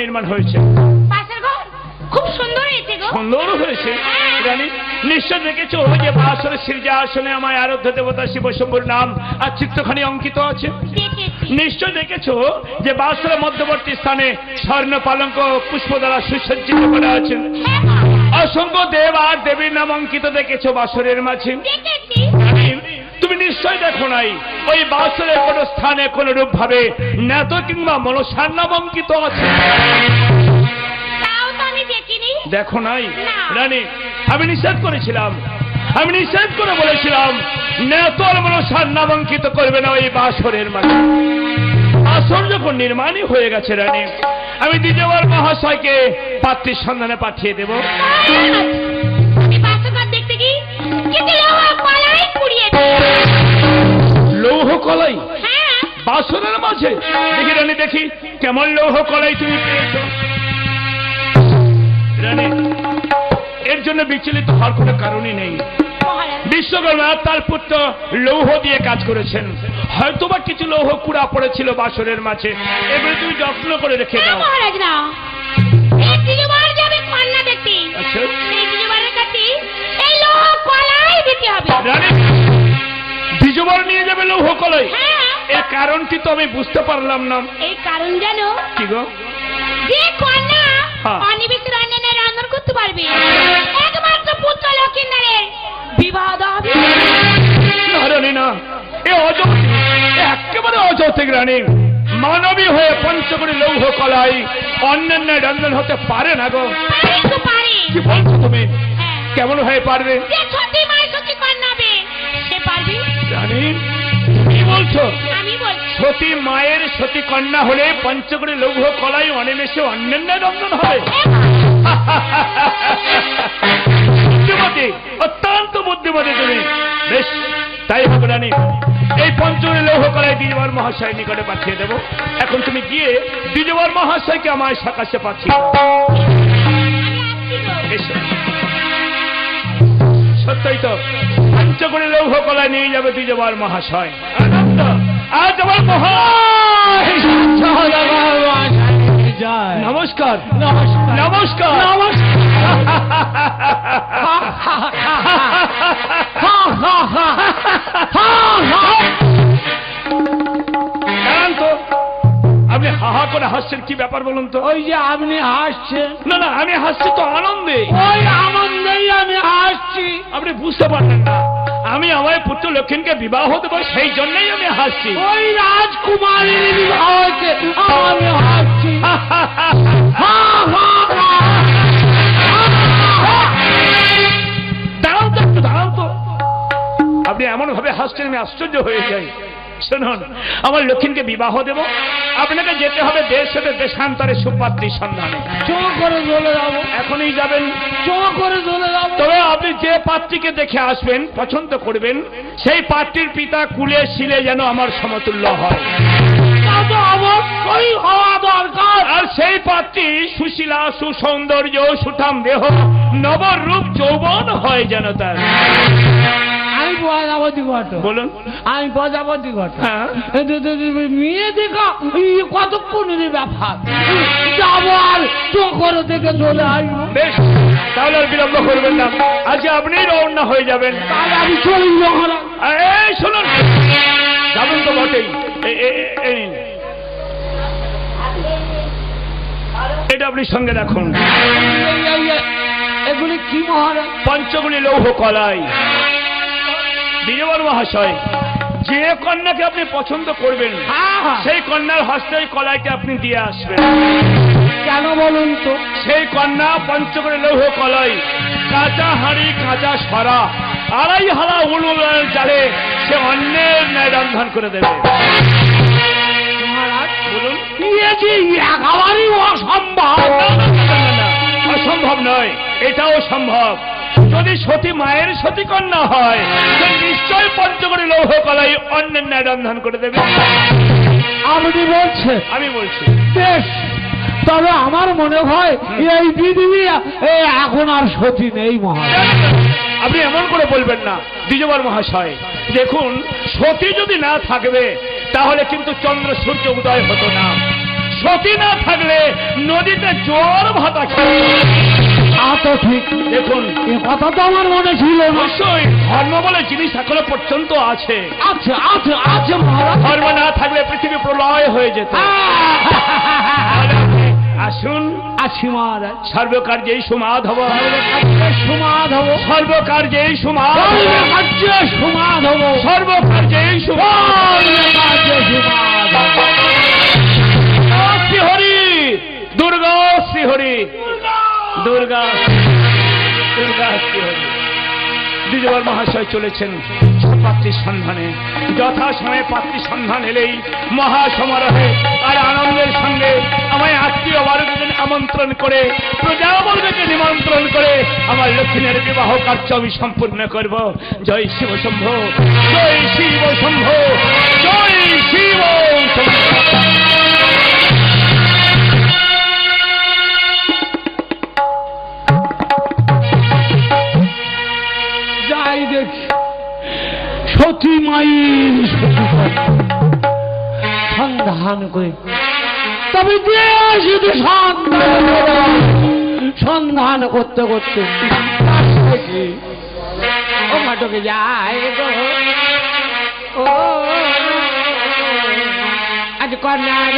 নির্মাণ হয়েছে। পাশের ঘর? খুব সুন্দর হয়েছে গো। সুন্দর হয়েছে রানী নিশ্চয় দেখেছ যে বাসরের আরাধ্য দেবতা শিবশম্ভুর নাম আর চিত্রখানি অঙ্কিত আছে। নিশ্চয় দেখেছ যে বাসরের মধ্যবর্তী স্থানে স্বর্ণ পালঙ্ক পুষ্প দ্বারা সুসজ্জিত করা আছে। হ্যাঁ অসংখ্য দেব আর দেবীর নাম অঙ্কিত দেখেছ বাসরের মাঝে। দেখেছি। নিশ্চয় দেখো নাই। ওই বাসরের কোনো স্থানে কোন রূপ ভাবে ন্যাত কিংবা মনসার নাম অঙ্কিত আছে দেখো নাই। রানী আমি নিষেধ করেছিলাম। আমি নিষেধ করে বলেছিলাম ন্যাত আর মনসার নাম অঙ্কিত করবে না ওই বাসরের মাঝে আসর যখন নির্মাণই হয়ে গেছে রানী আমি দ্বিতীয়বার মহাশয়কে পাত্রীর সন্ধানে পাঠিয়ে দেব। দেখতে কি পুড়িয়ে। লৌহ কলাই হ্যাঁ। বাসনের মাঝে। দেখি রানী দেখি। কেমন লৌহ কলাই তুমি পেয়েছ। রানী এর জন্য বিচলিত হওয়ার কোনো কারণই নেই। বিশ্বকর্মা তার পুত্র লৌহ দিয়ে কাজ করেছেন। হয়তোবা কিছু লৌহ কুড়া পড়েছিল বাসনের মাঝে। এবারে তুমি যত্ন করে রেখে দাও। আচ্ছা। রানী দ্বিজবার নিয়ে যাবে লৌহ কলাই হ্যাঁ। এর কারণটি তো আমি বুঝতে পারলাম না। এই কারণ জানো? কি গো? যে কন্যা। অনিবিত করতে পারবে একমাত্র পুত্র লক্ষিন্দারের বিবাহ হবে। না রানী না এ অযৌক্তিক একেবারে অযৌক্তিক রানী। মানবী হয়ে পঞ্চকরি লৌহ কলাই অন্যান্য রঞ্জন হতে পারে না গো। পারে কি বলছো তুমি? হ্যাঁ। কেমন হয়ে পারবে? বলছো? সতী মায়ের সতী কন্যা হলে পঞ্চকরি লৌহ কলাই অনিমেষে অন্যান্য রঞ্জন হবে বুদ্ধিমতী অত্যন্ত বুদ্ধিমতী তুমি। বেশ তাই হবে রানী। এই পঞ্চমী লৌহ কলাই দ্বিজবার মহাশয় নিকটে পাঠিয়ে দেব। এখন তুমি গিয়ে দ্বিজবার মহাশয়কে আমার সকাশে পাঠিয়ে। এসো। সত্যই তো পঞ্চকরি লৌহ কলাই নিয়ে যাবে দ্বিজবার মহাশয়। নমস্কার। নমস্কার। দাঁড়ান তো আপনি হাহা করে হাসছেন কি ব্যাপার বলুন তো? ওই যে আপনি হাসছেন। না না আমি হাসছি তো আনন্দে। ওই আনন্দেই আমি হাসছি। আপনি বুঝতে পারলেন না। আমি আমার পুত্র লক্ষ্মীকে বিবাহ দেবো সেই জন্যই আমি হাসছি। ওই রাজকুমারীর বিবাহ হয়েছে আমি হাসছি। হা, হা, হা। দাঁড়াও তো একটু দাঁড়াও তো। আপনি এমন ভাবে হাসছেন আমি আশ্চর্য হয়ে যাই। শুনুন আমার লক্ষ্মীকে বিবাহ দেব। আপনাকে যেতে হবে দেশ হতে দেশান্তরে সুপাত্রীর সন্ধানে। চো করে চলে যাব। এখনই যাবেন। চো করে আপনি যে পাত্রীকে দেখে আসবেন পছন্দ করবেন সেই পাত্রীর পিতা কুলে শিলে যেন আমার সমতুল্য হয়। অবশ্যই হওয়া দরকার। আর সেই পাত্রী সুশীলা সুসৌন্দর্য সুঠাম দেহ নবরূপ যৌবন হয় যেন তার। আমি প্রজাপতি ঘট বলুন। আমি প্রজাপতি ঘট হ্যাঁ। মেয়ে দেখা কতক্ষণ ব্যাপার? যাব আর করে চলে আসব। বেশ। তাহলে আর বিলম্ব করবেন না। আজকে আপনি রওনা হয়ে যাবেন। এই শুনুন। যাবেন তো বটেই। এটা আপনি সঙ্গে রাখুন। এগুলি কি মহারাজ? পঞ্চগুলি লৌহ কলাই। বিজয়বর মহাশয় যে কন্যাকে আপনি পছন্দ করবেন হ্যাঁ হ্যাঁ। সেই কন্যার হস্তে কলাইকে আপনি দিয়ে আসবেন। কেন বলুন তো? সেই কন্যা পঞ্চগড়ে লৌহ কলাই কাঁচা হাঁড়ি কাঁচা সরা আড়াই হালা উলুলের জালে সে অন্যের ন্যায় রন্ধন করে দেবে। মহারাজ বলুন। একেবারেই অসম্ভব? অসম্ভব নয় এটাও সম্ভব। যদি সতী মায়ের সতী কন্যা হয় তো নিশ্চয় পঞ্চগড়ে লৌহ কলাই অন্যের ন্যায় রন্ধন করে দেবে। আপনি বলছেন। আমি বলছি। বেশ। তবে আমার মনে হয় এই পৃথিবী এখন আর সতী নেই মহারাজ। আপনি এমন করে বলবেন না দ্বিজবার মহাশয়। দেখুন সতী যদি না থাকবে তাহলে কিন্তু চন্দ্র সূর্য উদয় হতো না। সতী না থাকলে নদীতে জোয়ার ভাতা তা ঠিক। দেখুন। এ কথা তো আমার মনে ছিল অবশ্যই ধর্ম বলে জিনিস এখনও পর্যন্ত আছে। আছে আছে আছে ধর্ম না থাকলে পৃথিবী প্রলয় হয়ে যেত। আসুন। আছি মহারাজ সর্বকার্যে সমাধব সমাধব সর্বকার্যে সুমাধব সুমাধব সমাধব শ্রীহরি দুর্গা শ্রীহরি দুর্গা দুর্গা শ্রী দ্বিজবর মহাশয় চলেছেন পাত্রীর সন্ধানে। যথাসময়ে পাত্রীর সন্ধান এলেই মহাসমারোহে আর আনন্দের সঙ্গে আমায় আত্মীয় বর্গকে আমন্ত্রণ করে প্রজাবর্গকে নিমন্ত্রণ করে, আমার লক্ষ্মীনের বিবাহ কার্য আমি সম্পূর্ণ করব। জয় শিব শম্ভ, জয় শিব শম্ভ, জয় শিব শম্ভ। মায়ের সন্ধান করে তবে যে শুধু সন্ধান। সন্ধান করতে করতে। ও মাটকে যায় গো। ও। আজ কন্যার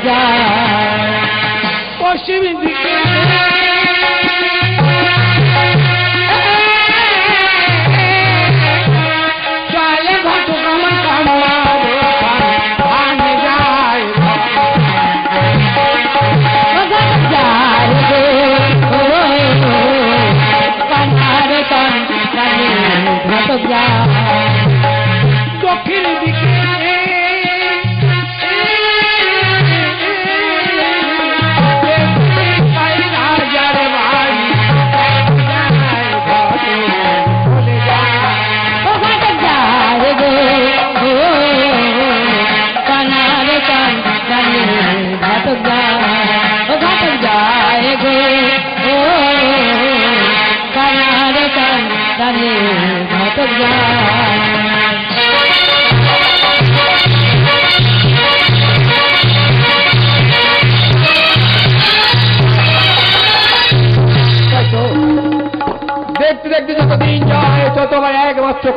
ঘটক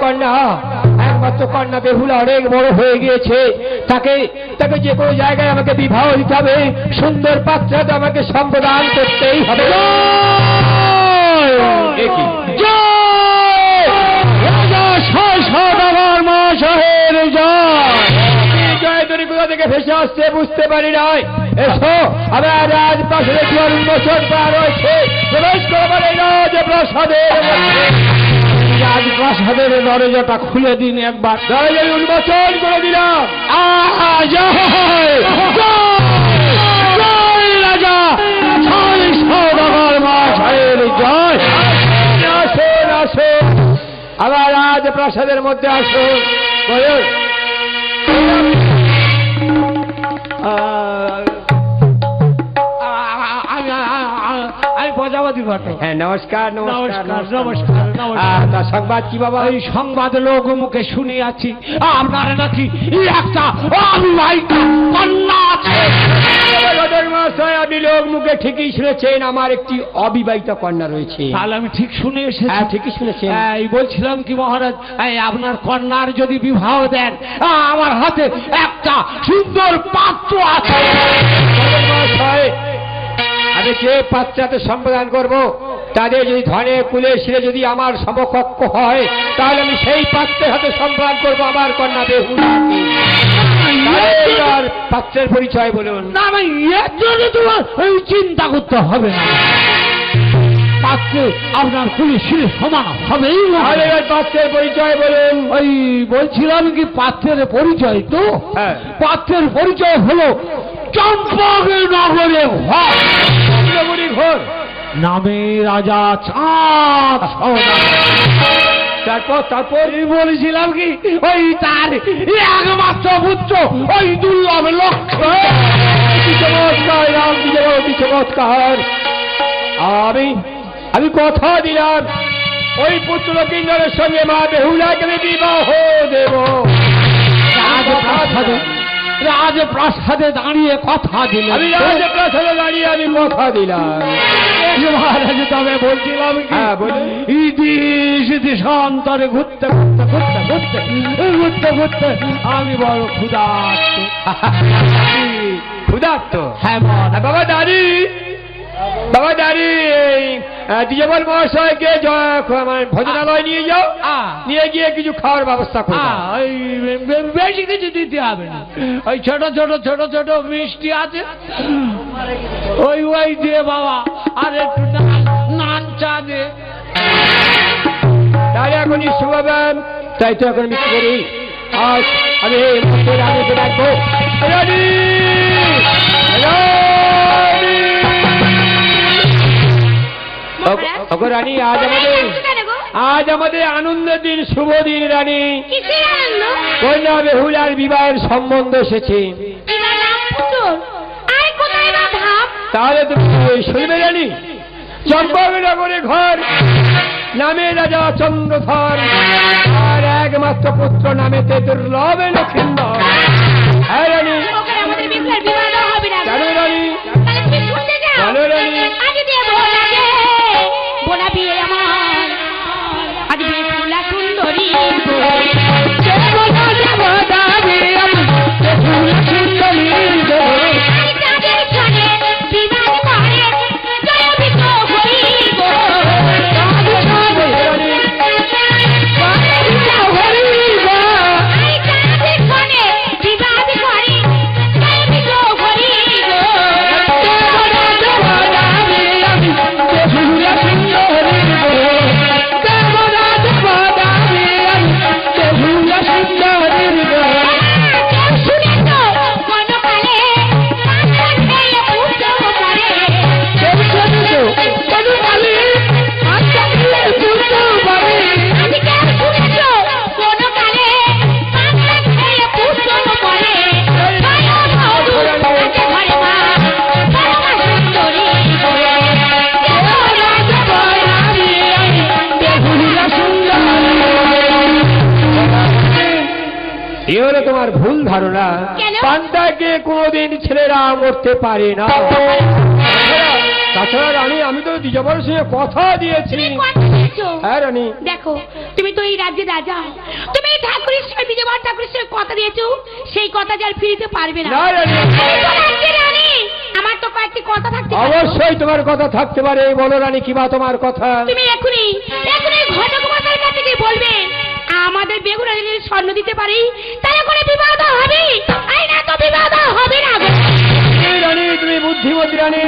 কন্যা একমাত্র কন্যা বেহুলা অনেক বড় হয়ে গিয়েছে। তাকে তাকে যে কোনো জায়গায় আমাকে বিবাহ দিতে হবে সুন্দর পাত্রে আমাকে সম্প্রদান করতেই হবে। কি? থেকে ভেসে আসছে বুঝতে পারি নাই। এসো আমার রাজপ্রাসাদে দুয়ার উন্মোচন করা রয়েছে প্রবেশ করবার এই রাজপ্রাসাদের মধ্যে। রাজপ্রাসাদের দরজাটা খুলে দিন একবার। দরজা উন্মোচন করে দিলাম। আহা জয়! জয়! জয় রাজা! জয় সৌদাগর মহাশয়ের জয়। আসুন আসুন। আমার রাজ রাজপ্রাসাদের মধ্যে আসুন। বলুন। আমি প্রজাপতি ঘটক হ্যাঁ নমস্কার নমস্কার। নমস্কার, তা সংবাদ কি বাবা? এই সংবাদ লোক মুখে শুনে আছি আপনার নাকি একটা অবিবাহিতা কন্যা আছে। গদর লোক মুখে ঠিকই শুনেছেন আমার একটি অবিবাহিত কন্যা রয়েছে। তাহলে আমি ঠিক শুনে এসেছি। হ্যাঁ ঠিকই শুনেছেন। এই বলছিলাম কি মহারাজ আপনার কন্যার যদি বিবাহ দেন আমার হাতে একটা সুন্দর পাত্র আছে। আমি যে পাত্রাতে সম্পাদন করব তাদের যদি ধনে কুলে শিরে যদি আমার সমকক্ষ হয় তাহলে আমি সেই পাত্রের হাতে সম্পাদন করব আমার কন্যা বেহুলা পাত্রের পরিচয় বলুন। না না এর জন্য তোমার এই চিন্তা করতে হবে না। পাত্র আপনার পুলিশ শিরে সমান এবার পাত্রের পরিচয় বলুন। ওই বলছিলাম কি পাত্রের পরিচয় তো? হ্যাঁ। পাত্রের পরিচয় হলো চম্পক নগরে ঘর। ঘোর। নামে রাজা চাঁদ তারপর তারপর? বলেছিলাম কি? ওই তার একমাত্র পুত্র ওই দুর্লভ লক্ষ্য চমৎকার রাম আমি আমি কথা দিলাম। ওই পুত্র কিন্নরের সঙ্গে মা বেহুলাকে আমি বিবাহ দেব। রাজপ্রাসাদে দাঁড়িয়ে কথা দিলেন আমি রাজপ্রাসাদে দাঁড়িয়ে আমি কথা দিলাম। মহারাজ তবে বলছিলাম হ্যাঁ। ইতিশ দেশান্তরে ঘুরতে ঘুরতে ঘুরতে ঘুরতে ঘুরতে ঘুরতে আমি বড় ক্ষুধার্ত। ক্ষুধার্ত? হ্যাঁ বাবা দাদি। বাবা দাদি দ্বিজবল মহাশয়কে আমার ভোজনালয় নিয়ে যাও। আ। নিয়ে গিয়ে কিছু খাওয়ার ব্যবস্থা করো বেশি কিছু দিতে হবে না। ওই ছোট ছোট ছোট ছোট মিষ্টি আছে। ওই ওই দিয়ে বাবা আর একটু নান- চা দে। তাহলে এখন শুভাবেন তাই তো এখন কি করি। আজ আমি এই ওগো- রানী আজ আমাদের আজ আমাদের আনন্দের দিন শুভ দিন রানী। কন্যা বেহুলার বিবাহের সম্বন্ধ এসেছে। নাম তাহলে তুমি শুনবে রানী? চম্পকনগরে ঘর। নামে রাজা চন্দ্রধর। আর একমাত্র পুত্র নামেতে দুর্লভ লক্ষ্মীন্দর হ্যাঁ রানী। কেন রানী? মরতে পারে না। তাছাড়া রানী আমি তো দ্বিজবরের সঙ্গে কথা দিয়েছি। হ্যাঁ রানী। দেখো তুমি তো এই রাজ্যের রাজা। তুমি ঠাকুরের সঙ্গে বিজয়বার ঠাকুরের সঙ্গে কথা দিয়েছ। সেই কথা যার ফিরিতে পারবে না। আমার তো কয়েকটি কথা থাকতে অবশ্যই তোমার কথা থাকতে পারে। বলো রানী কিবা তোমার কথা? তুমি এখনই এখনই ঘটক কাছে গিয়ে বলবে আমাদের বেগুন স্বর্ণ দিতে পারি তাহলে করে বিবাহ হবে। না তো বিবাহ হবে না। এই রানী তুমি বুদ্ধিমতী রানী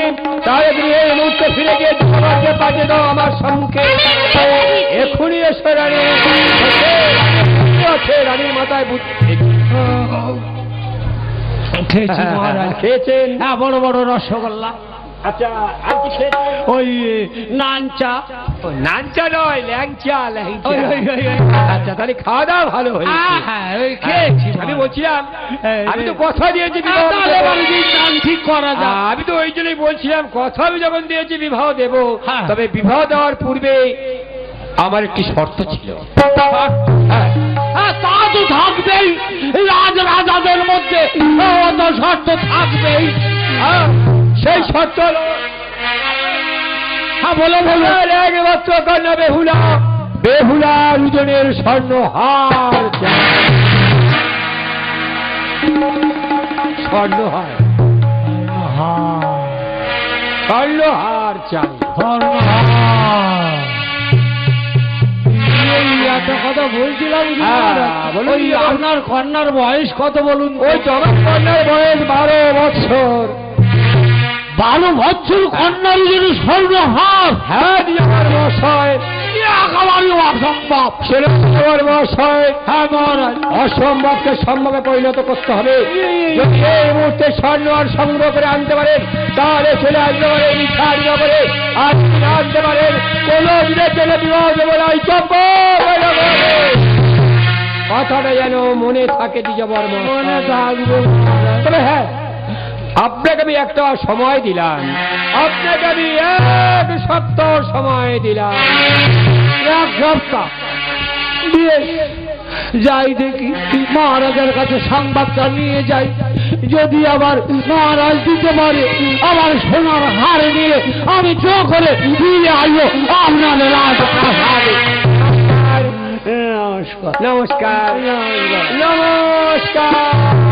তাহলে তুমি এই মুহূর্তে ফিরে গিয়ে তোমাকে পাঠিয়ে দাও আমার সম্মুখে। এখনই এসো রানী। আছে রানীর মাথায় বুদ্ধি। খেয়েছেন? বড় বড় রসগোল্লা। আচ্ছা? ওই নানচা। নানচা নয় ল্যাংচা। আচ্ছা তাহলে খাওয়া দাওয়া ভালো হ্যাঁ, হ্যাঁ, বলছিলাম তো কথা দিয়েছি হ্যাঁ, ঠিক করা আমি তো ওই জন্যই বলছিলাম কথা আমি যখন দিয়েছি বিবাহ দেব হ্যাঁ। তবে বিবাহ দেওয়ার পূর্বে আমার একটি শর্ত ছিল। হ্যাঁ। হ্যাঁ, তা তো থাকবেই। রাজ রাজাদের মধ্যে শর্ত থাকবেই। হ্যাঁ, সেই শর্ত হ্যাঁ বলো বলো। কন্যা বেহুলা। বেহুলা দুজনের স্বর্ণ হার চাই। স্বর্ণ হার। স্বর্ণ হার চাই। এত কথা বলছিলাম হ্যাঁ, আপনার কন্যার বয়স কত বলুন ওই জগৎ কন্যার বয়স বারো বছর। বারো বছর কন্যার জন্য স্বর্ণ হ্যাঁ মশাই একেবারে অসম্ভব। ছেলে মশাই হ্যাঁ মহারাজ। অসম্ভবকে সম্ভবে পরিণত করতে হবে। যদি এই মুহূর্তে স্বর্ণ আর সংগ্রহ করে আনতে পারেন তাহলে চলে আসতে পারেন ইচ্ছা করে। আর আনতে পারেন কোনো দিনের জন্য বিবাহ দেবো না হয়ে যাবে। কথাটা যেন মনে থাকে দ্বিজবর মনে থাকবে তবে হ্যাঁ আপনাকে আমি একটা সময় দিলাম। আপনাকে আমি এক সপ্তাহ সময় দিলাম। এক সপ্তাহ। বেশ যাই দেখি মহারাজের কাছে সংবাদটা নিয়ে যাই। যদি আবার মহারাজ দিতে পারে আমার সোনার হার নিয়ে আমি চো করে ফিরে আসব আপনাদের রাজ নমস্কার। নমস্কার। নমস্কার।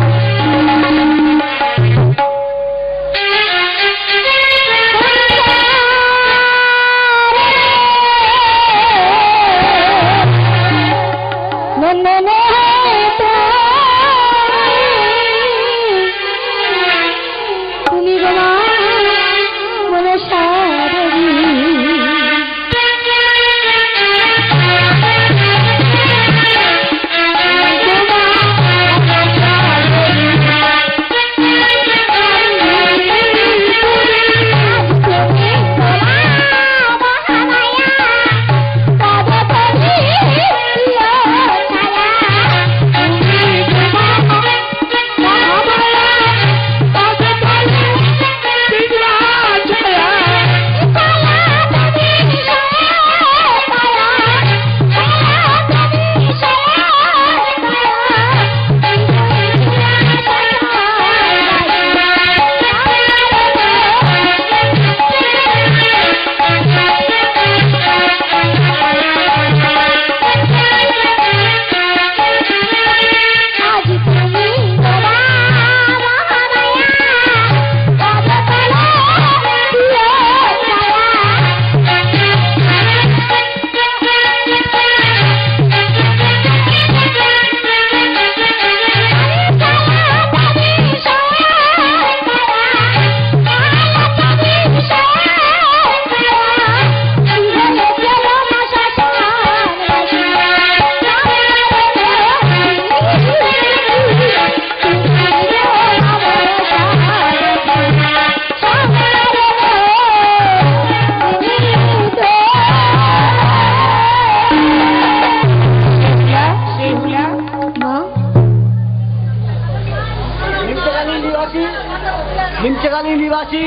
নিবাসী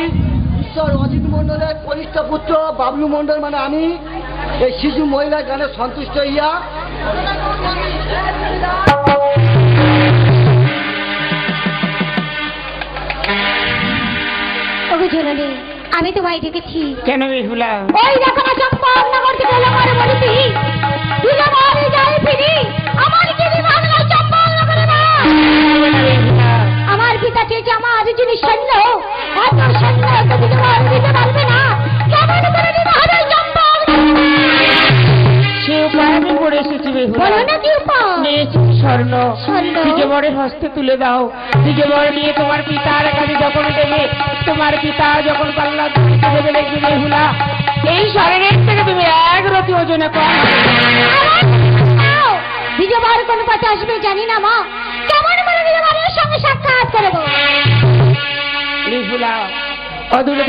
ঈশ্বর অজিত মণ্ডলের কনিষ্ঠ পুত্র বাবলু মণ্ডল মানে আমি এই শিশু মহিলা গানে সন্তুষ্ট হইয়া আমি তো ভাই দেখেছি কেন বেহুলা ওই দেখো না চম্পক নগর থেকে লমারে বলিছি? দিলে মারে যাই ফিরি। স্বর্ণ? হস্তে তুলে দাও। দ্বিজবর নিয়ে তোমার পিতার কাছে যখন দেবে তোমার পিতা যখন পাল্লা দেবে দেখবে বেহুলা এই শরীরের থেকে তুমি এক রতি ওজনে কম। দ্বিতীয়বার কোন পথে আসবে জানি না মা। কেমন করে দ্বিতীয়বারের সঙ্গে সাক্ষাৎ করব বেহুলা অদূরে